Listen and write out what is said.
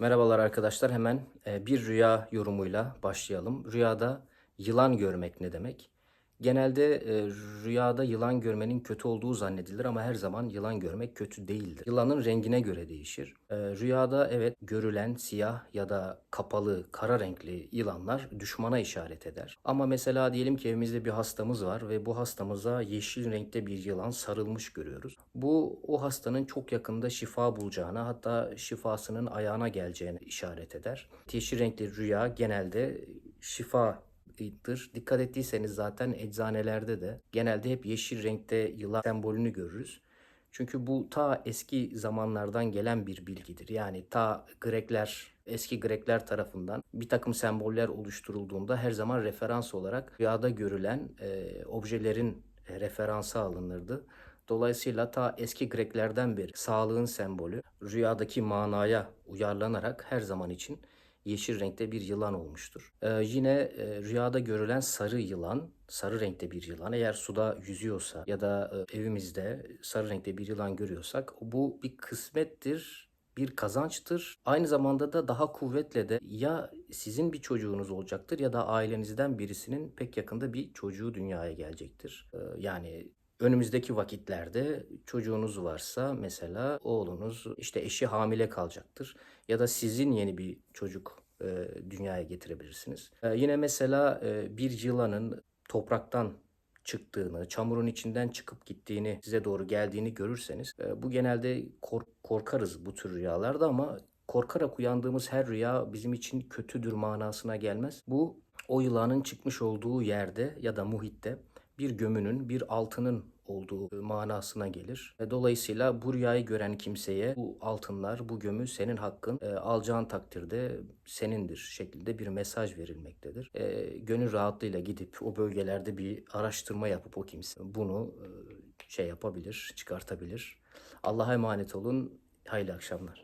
Merhabalar arkadaşlar. Hemen e, bir rüya yorumuyla başlayalım. Rüyada yılan görmek ne demek? Genelde e, rüyada yılan görmenin kötü olduğu zannedilir ama her zaman yılan görmek kötü değildir. Yılanın rengine göre değişir. E, Rüyada evet görülen siyah ya da kapalı, kara renkli yılanlar düşmana işaret eder. Ama mesela diyelim ki evimizde bir hastamız var ve bu hastamıza yeşil renkte bir yılan sarılmış görüyoruz. Bu o hastanın çok yakında şifa bulacağına hatta şifasının ayağına geleceğine işaret eder. Yeşil renkli rüya genelde şifadır. Dikkat ettiyseniz zaten eczanelerde de genelde hep yeşil renkte yılan sembolünü görürüz. Çünkü bu ta eski zamanlardan gelen bir bilgidir. Yani ta Grekler, eski Grekler tarafından bir takım semboller oluşturulduğunda her zaman referans olarak rüyada görülen e, objelerin referansı alınırdı. Dolayısıyla ta eski Greklerden beri sağlığın sembolü rüyadaki manaya uyarlanarak her zaman için yeşil renkte bir yılan olmuştur. Ee, yine e, rüyada görülen sarı yılan, sarı renkte bir yılan eğer suda yüzüyorsa ya da e, evimizde sarı renkte bir yılan görüyorsak bu bir kısmettir, bir kazançtır. Aynı zamanda da daha kuvvetle de ya sizin bir çocuğunuz olacaktır ya da ailenizden birisinin pek yakında bir çocuğu dünyaya gelecektir. Ee, yani önümüzdeki vakitlerde çocuğunuz varsa mesela oğlunuz işte eşi hamile kalacaktır ya da sizin yeni bir çocuk e, dünyaya getirebilirsiniz. E, yine mesela e, bir yılanın topraktan çıktığını, çamurun içinden çıkıp gittiğini, size doğru geldiğini görürseniz e, bu genelde kork- korkarız bu tür rüyalarda ama korkarak uyandığımız her rüya bizim için kötüdür manasına gelmez. Bu o yılanın çıkmış olduğu yerde ya da muhitte bir gömünün, bir altının olduğu manasına gelir. E, Dolayısıyla bu rüyayı gören kimseye bu altınlar, bu gömü senin hakkın, e, alacağın takdirde senindir şeklinde bir mesaj verilmektedir. E, gönül rahatlığıyla gidip o bölgelerde bir araştırma yapıp o kimse bunu e, şey yapabilir, çıkartabilir. Allah'a emanet olun. Hayırlı akşamlar.